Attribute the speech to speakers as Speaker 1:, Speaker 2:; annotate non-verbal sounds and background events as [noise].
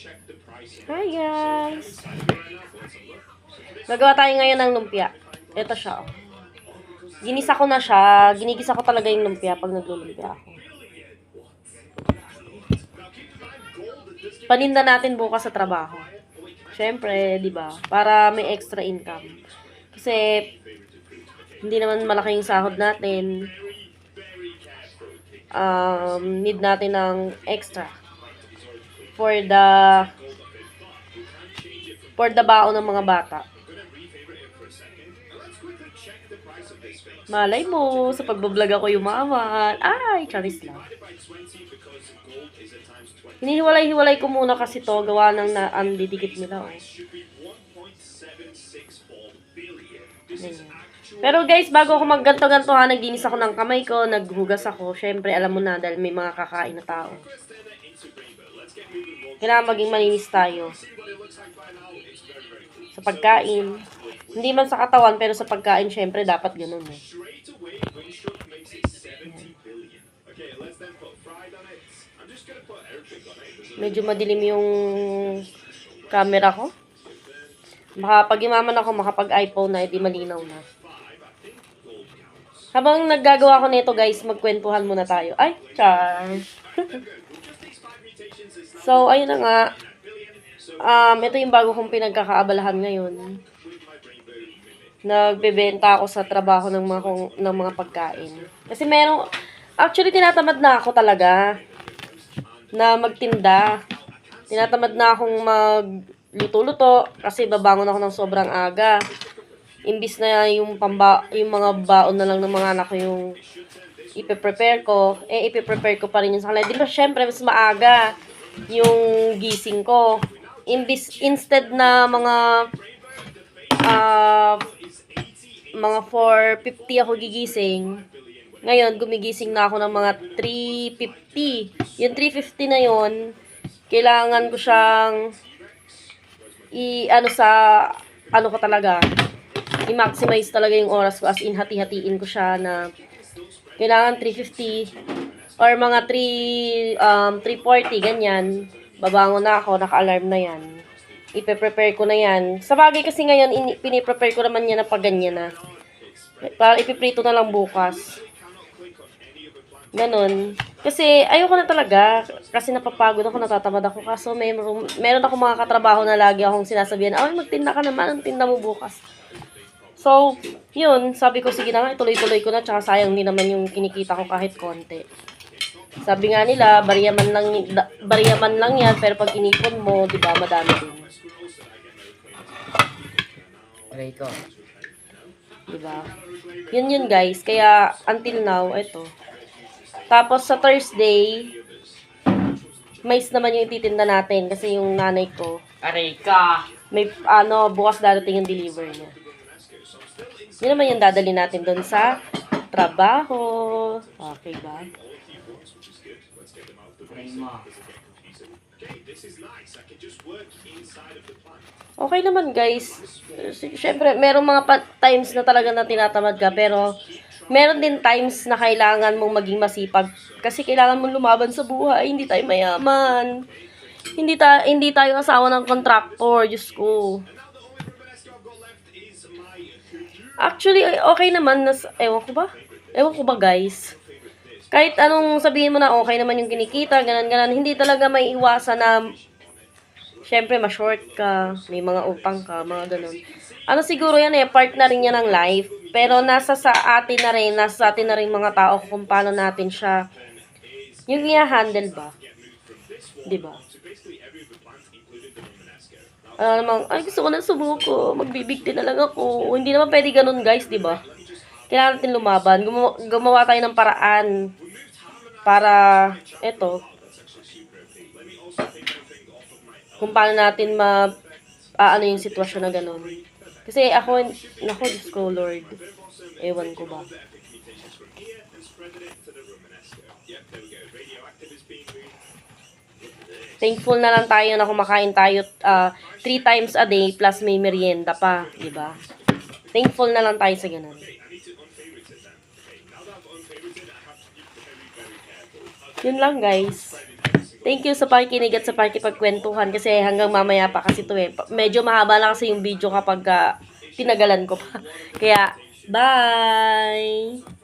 Speaker 1: Hi guys! Gagawa tayo ngayon ng lumpia. Ito siya. oh. Ginisa ko na siya. Ginigisa ko talaga yung lumpia pag naglulumpia ako. Paninda natin bukas sa trabaho. Siyempre, di ba? Para may extra income. Kasi, hindi naman malaking sahod natin. Um, need natin ng extra for the for the baon ng mga bata. Malay mo, sa pagbablog ako yumaman. Ay, charis lang. Hinihiwalay-hiwalay ko muna kasi to, gawa ng na, ang nila. Oh. Pero guys, bago ako magganto-ganto ha, naglinis ako ng kamay ko, naghugas ako. Syempre, alam mo na, dahil may mga kakain na tao. Kailangan maging malinis tayo. Sa pagkain. Hindi man sa katawan, pero sa pagkain, syempre, dapat ganun eh. Medyo madilim yung camera ko. Baka pag imaman ako, makapag-iPhone na, edi malinaw na. Habang naggagawa ko nito guys, magkwentuhan muna tayo. Ay, char. [laughs] so, ayun na nga. Um, ito yung bago kong pinagkakaabalahan ngayon. Nagbebenta ako sa trabaho ng mga, kong, ng mga pagkain. Kasi meron, actually tinatamad na ako talaga na magtinda. Tinatamad na akong magluto-luto kasi babangon ako ng sobrang aga. Imbis na yung pamba, yung mga baon na lang ng mga anak ko yung ipe-prepare ko, eh ipe-prepare ko pa rin yun sa kanila. Di syempre mas maaga yung gising ko. Imbis, instead na mga ah mga 4.50 ako gigising, ngayon, gumigising na ako ng mga 3.50. Yung 3.50 na yon kailangan ko siyang i ano sa ano ko talaga i-maximize talaga yung oras ko as in hati-hatiin ko siya na kailangan 3.50 or mga 3 um 3.40 ganyan babangon na ako naka-alarm na yan ipe-prepare ko na yan sa bagay kasi ngayon ini- piniprepare ko naman yan na pag ganyan na para ipiprito na lang bukas Ganon. Kasi ayoko na talaga. Kasi napapagod ako, natatamad ako. Kaso may, meron ako mga katrabaho na lagi akong sinasabihan, ay magtinda ka naman, ang tinda mo bukas. So, yun, sabi ko, sige na nga, ituloy-tuloy ko na, tsaka sayang din naman yung kinikita ko kahit konti. Sabi nga nila, bariyaman lang, da- bariyaman lang yan, pero pag inipon mo, di ba, madami din.
Speaker 2: Aray ko.
Speaker 1: Di ba? Yun yun, guys. Kaya, until now, ito. Tapos, sa Thursday, mais naman yung ititinda natin kasi yung nanay ko,
Speaker 2: Aray ka.
Speaker 1: may, ano, bukas dadating yung deliver niya. Yun naman yung dadali natin doon sa trabaho. Okay ba? Okay naman guys. Siyempre, merong mga times na talaga na tinatamad ka, pero meron din times na kailangan mong maging masipag. Kasi kailangan mong lumaban sa buhay. Hindi tayo mayaman. Hindi, ta hindi tayo asawa ng contractor. Diyos ko. Actually, okay naman. Nas ewan ko ba? Ewan ko ba guys? Kahit anong sabihin mo na okay naman yung kinikita, ganan-ganan, hindi talaga may iwasan na syempre, ma-short ka, may mga utang ka, mga ganun. Ano siguro yan eh, part na rin yan ng life. Pero nasa sa atin na rin, nasa sa atin na rin mga tao kung paano natin siya, yung i-handle ba? Ba? Ano namang, ay gusto ko na sumuko, magbibigti na lang ako. Hindi naman pwede ganun guys, di ba? Kailangan natin lumaban. Gumawa, gumawa tayo ng paraan para, eto, kung paano natin ma ano yung sitwasyon na ganun. Kasi ako, nako, Diyos ko, Lord. Ewan ko ba. Thankful na lang tayo na kumakain tayo uh, three times a day plus may merienda pa, di ba? Thankful na lang tayo sa ganun. Yun lang, guys. Thank you sa pakikinig at sa pakikipagkwentuhan kasi hanggang mamaya pa kasi to eh. Medyo mahaba na kasi yung video kapag ah, tinagalan ko pa. [laughs] Kaya, bye!